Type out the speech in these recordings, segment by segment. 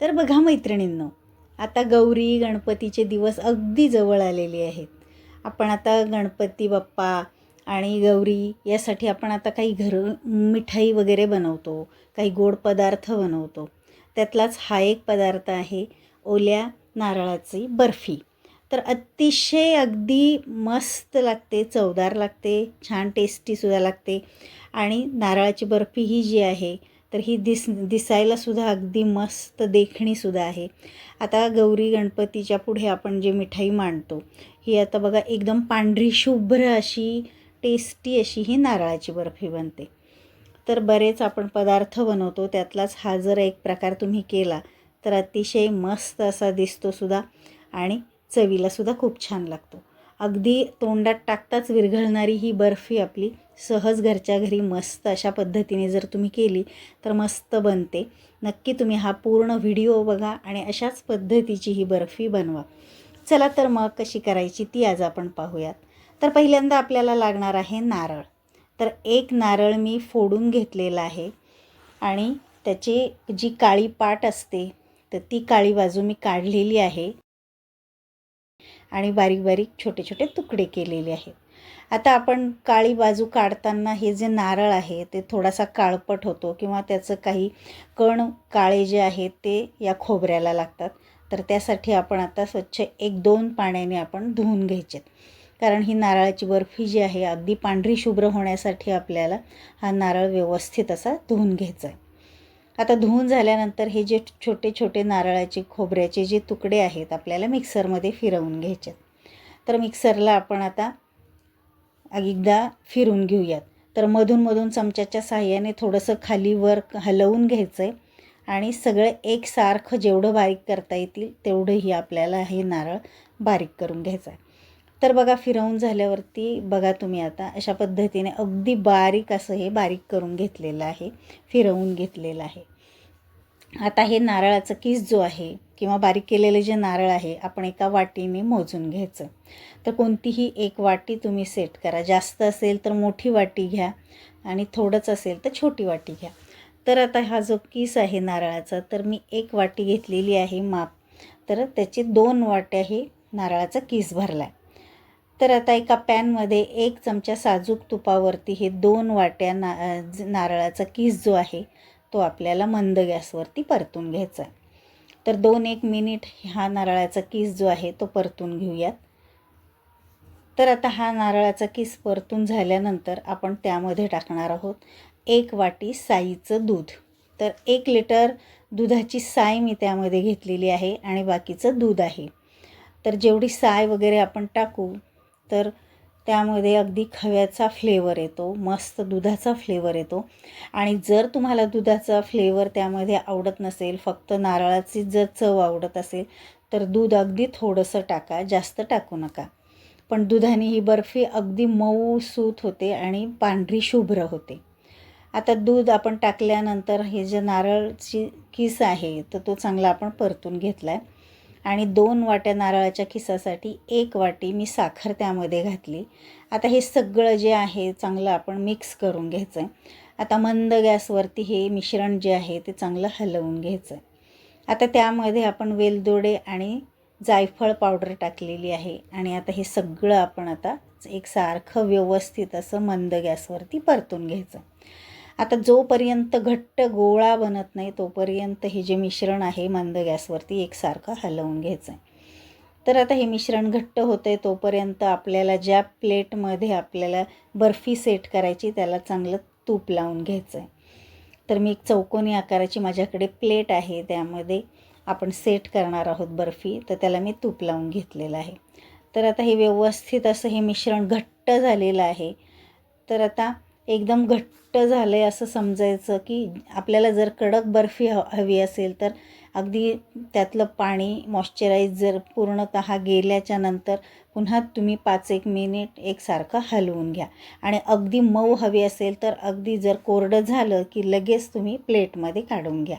तर बघा मैत्रिणींनो आता गौरी गणपतीचे दिवस अगदी जवळ आलेले आहेत. आपण आता गणपती बाप्पा आणि गौरी यासाठी आपण आता काही घर मिठाई वगैरे बनवतो काही गोड पदार्थ बनवतो. त्यातलाच हा एक पदार्थ आहे ओल्या नारळाची बर्फी. तर अतिशय अगदी मस्त लागते चवदार लागते छान टेस्टीसुद्धा लागते. आणि नारळाची बर्फी ही जी आहे तर ही दिस दिसायलासुद्धा अगदी मस्त देखणीसुद्धा आहे. आता गौरी गणपतीच्या पुढे आपण जे मिठाई मांडतो ही आता बघा एकदम पांढरी शुभ्र अशी टेस्टी अशी ही नारळाची बर्फी बनते. तर बरेच आपण पदार्थ बनवतो त्यातलाच हा जर एक प्रकार तुम्ही केला तर अतिशय मस्त असा दिसतो सुद्धा आणि चवीलासुद्धा खूप छान लागतो. अगदी तोंडात टाकताच विरघळणारी ही बर्फी आपली सहज घरच्या घरी मस्त अशा पद्धतीने जर तुम्ही केली तर मस्त बनते. नक्की तुम्ही हा पूर्ण व्हिडिओ बघा आणि अशाच पद्धतीची ही बर्फी बनवा. चला तर मग कशी करायची ती आज आपण पाहूयात. तर पहिल्यांदा आपल्याला लागणार आहे नारळ. तर एक नारळ मी फोडून घेतलेला आहे आणि त्याची जी काळी पाट असते तर ती काळी बाजू मी काढलेली आहे आणि बारीक बारीक छोटे छोटे तुकडे केलेले आहेत. आता आपण काळी बाजू काढताना हे जे नारळ आहे ते थोडासा काळपट होतो किंवा त्याचं काही कण काळे जे आहेत ते या खोबऱ्याला लागतात. तर त्यासाठी आपण आता स्वच्छ एक दोन पाण्याने आपण धुवून घ्यायचे कारण ही नारळाची बर्फी जी आहे अगदी पांढरी शुभ्र होण्यासाठी आपल्याला हा नारळ व्यवस्थित असा धुवून घ्यायचा आहे. आता धुवून झाल्यानंतर हे जे छोटे छोटे नारळाचे खोबऱ्याचे जे तुकडे आहेत आपल्याला मिक्सरमध्ये फिरवून घ्यायचे तर मिक्सरला आपण आता एकदा फिरून घेऊयात. तर मधूनमधून चमच्याच्या साह्याने थोडंसं खाली वर हलवून घ्यायचं आहे आणि सगळं एकसारखं जेवढं बारीक करता येतील तेवढंही आपल्याला हे नारळ बारीक करून घ्यायचं आहे तर बघा फिरवून झाल्यावरती बघा तुम्ही आता अशा पद्धतीने अगदी बारीक असं हे बारीक करून घेतलेलं आहे फिरवून घेतलेलं आहे. आता हे नारळाचं किस जो आहे किंवा बारीक केलेले जे नारळ आहे आपण एका वाटीने मोजून घ्यायचं. तर कोणतीही एक वाटी तुम्ही सेट करा. जास्त असेल तर मोठी वाटी घ्या आणि थोडंच असेल तर छोटी वाटी घ्या. तर आता हा जो किस आहे नारळाचा तर मी एक वाटी घेतलेली आहे माप. तर त्याचे दोन वाट्या हे नारळाचा किस भरला. आहे तर आता एका पॅनमध्ये एक चमचा साजूक तुपावरती हे दोन वाट्या ना नारळाचा किस जो आहे तो आपल्याला मंद गॅसवरती परतून घ्यायचा. आहे तर दोन एक मिनिट हा नारळाचा किस जो आहे तो परतून घेऊयात. तर आता हा नारळाचा किस परतून झाल्यानंतर आपण त्यामध्ये टाकणार आहोत एक वाटी साईचं दूध. तर एक लिटर दुधाची साय मी त्यामध्ये घेतलेली आहे आणि बाकीचं दूध आहे. तर जेवढी साय वगैरे आपण टाकू तर त्यामध्ये अगदी खव्याचा फ्लेवर येतो मस्त दुधाचा फ्लेवर येतो. आणि जर तुम्हाला दुधाचा फ्लेवर त्यामध्ये आवडत नसेल फक्त नारळाची जर चव आवडत असेल तर दूध अगदी थोडंसं टाका जास्त टाकू नका. पण दुधाने ही बर्फी अगदी मऊ सूत होते आणि पांढरी शुभ्र होते. आता दूध आपण टाकल्यानंतर हे जे नारळची किस आहे तर तो चांगला आपण परतून घेतला आहे आणि दोन वाट्या नारळाच्या खिसासाठी एक वाटी मी साखर त्यामध्ये घातली. आता हे सगळं जे आहे चांगलं आपण मिक्स करून घ्यायचं आहे आता मंद गॅसवरती हे मिश्रण जे आहे ते चांगलं हलवून घ्यायचं आहे आता त्यामध्ये आपण वेलदोडे आणि जायफळ पावडर टाकलेली आहे आणि आता हे सगळं आपण आता एकसारखं व्यवस्थित असं मंद गॅसवरती परतून घ्यायचं. आता जोपर्यंत घट्ट गोळा बनत नाही तोपर्यंत हे जे मिश्रण आहे मंद गॅसवरती एकसारखं हलवून घ्यायचं आहे तर आता हे मिश्रण घट्ट होतं आहे तोपर्यंत आपल्याला ज्या प्लेटमध्ये आपल्याला बर्फी सेट करायची त्याला चांगलं तूप लावून घ्यायचं आहे तर मी एक चौकोनी आकाराची माझ्याकडे प्लेट आहे त्यामध्ये आपण सेट करणार आहोत बर्फी तर त्याला मी तूप लावून घेतलेलं आहे. तर आता हे व्यवस्थित असं हे मिश्रण घट्ट झालेलं आहे. तर आता एकदम घट्ट झालं आहे असं समजायचं की आपल्याला जर कडक बर्फी ह हवी असेल तर अगदी त्यातलं पाणी मॉइश्चराईज जर पूर्णतः गेल्याच्यानंतर पुन्हा तुम्ही पाच एक मिनिट एकसारखं हलवून घ्या. आणि अगदी मऊ हवी असेल तर अगदी जर कोरडं झालं की लगेच तुम्ही प्लेटमध्ये काढून घ्या.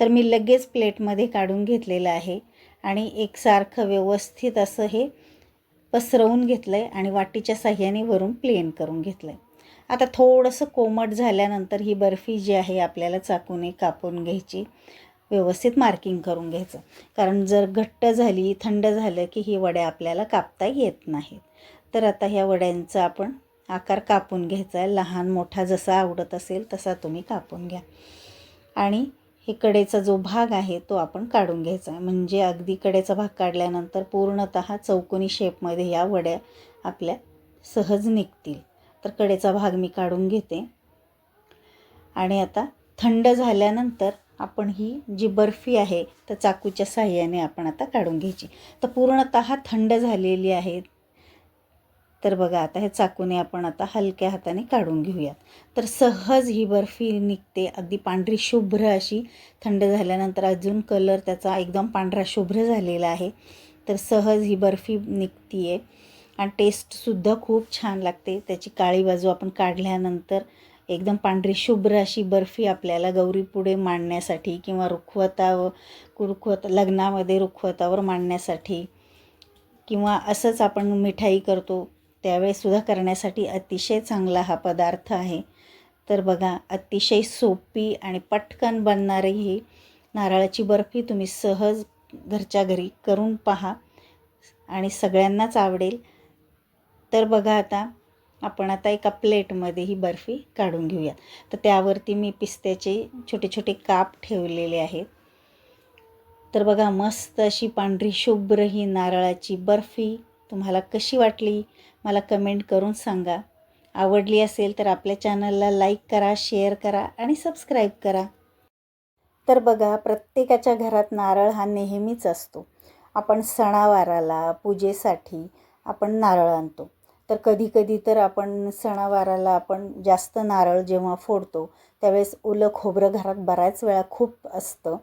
तर मी लगेच प्लेटमध्ये काढून घेतलेलं आहे आणि एकसारखं व्यवस्थित असं हे पसरवून घेतलं आहे आणि वाटीच्या साह्याने वरून प्लेन करून घेतलं आहे आता थोडंसं कोमट झाल्यानंतर ही बर्फी जी आहे आपल्याला चाकूने कापून घ्यायची व्यवस्थित मार्किंग करून घ्यायचं. कारण जर घट्ट झाली थंड झालं की ही वड्या आपल्याला कापता येत नाहीत. तर आता ह्या वड्यांचा आपण आकार कापून घ्यायचा आहे. लहान मोठा जसा आवडत असेल तसा तुम्ही कापून घ्या. आणि हे कडेचा जो भाग आहे तो आपण काढून घ्यायचा आहे. म्हणजे अगदी कडेचा भाग काढल्यानंतर पूर्णत चौकोनी शेपमध्ये या वड्या आपल्या सहज निघतील. तर कडेचा भाग मी काढून घेते. आणि आता थंड झाल्यानंतर आपण ही जी बर्फी आहे तर चाकूच्या साह्याने आपण आता काढून घ्यायची. तर पूर्णत थंड झालेली आहे. तर बघा आता हे चाकूने आपण आता हलक्या हाताने काढून घेऊयात. तर सहज ही बर्फी निघते. अगदी पांढरी शुभ्र अशी थंड झाल्यानंतर अजून कलर त्याचा एकदम पांढरा शुभ्र झालेला आहे. तर सहज ही बर्फी निघती आहे आणि टेस्टसुद्धा खूप छान लागते. त्याची काळी बाजू आपण काढल्यानंतर एकदम पांढरी शुभ्र अशी बर्फी आपल्याला गौरी पुढे मांडण्यासाठी किंवा रुखवतावर रुखवत लग्नामध्ये रुखवतावर मांडण्यासाठी किंवा असंच आपण मिठाई करतो त्यावेळेसुद्धा करण्यासाठी अतिशय चांगला हा पदार्थ आहे. तर बघा अतिशय सोपी आणि पटकन बनणारी ही नारळाची बर्फी तुम्ही सहज घरच्या घरी करून पहा आणि सगळ्यांनाच आवडेल. तर बघा आता आपण आता एका प्लेटमध्ये ही बर्फी काढून घेऊया तर त्यावरती मी पिस्त्याचे छोटे छोटे काप ठेवलेले आहेत. तर बघा मस्त अशी पांढरी शुभ्र ही नारळाची बर्फी तुम्हाला कशी वाटली मला कमेंट करून सांगा. आवडली असेल तर आपल्या चॅनलला लाईक करा शेअर करा आणि सबस्क्राईब करा. तर बघा प्रत्येकाच्या घरात नारळ हा नेहमीच असतो. आपण सणावाराला पूजेसाठी आपण नारळ आणतो. तर कधी कधी तर आपण सणावाराला आपण जास्त नारळ जेव्हा फोडतो त्यावेळेस ओलं खोबरं घरात बऱ्याच वेळा खूप असतं.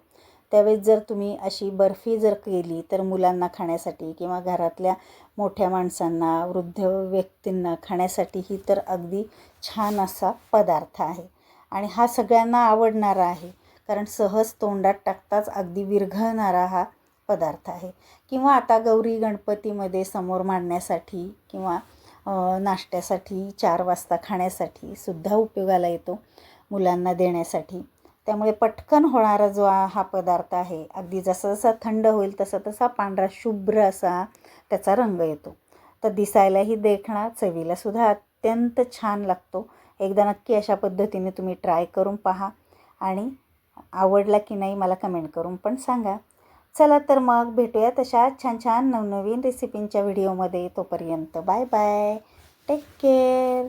त्यावेळेस जर तुम्ही अशी बर्फी जर केली तर मुलांना खाण्यासाठी किंवा घरातल्या मोठ्या माणसांना वृद्ध व्यक्तींना खाण्यासाठी ही तर अगदी छान असा पदार्थ आहे. आणि हा सगळ्यांना आवडणारा आहे कारण सहज तोंडात टाकताच अगदी विरघळणारा हा पदार्थ आहे. किंवा आता गौरी गणपतीमध्ये समोर मांडण्यासाठी किंवा नाश्त्यासाठी चार वाजता खाण्यासाठी सुद्धा उपयोगाला येतो मुलांना देण्यासाठी. त्यामुळे पटकन होणारा जो हा पदार्थ आहे अगदी जसं जसा थंड होईल तसा तसा पांढरा शुभ्र असा त्याचा रंग येतो. तर दिसायलाही देखणा चवीलासुद्धा अत्यंत छान लागतो. एकदा नक्की अशा पद्धतीने तुम्ही ट्राय करून पहा आणि आवडला की नाही मला कमेंट करून पण सांगा. चला तर मग भेटूया तशा छान छान नवनवीन रेसिपींच्या व्हिडिओमध्ये तोपर्यंत. Bye bye take care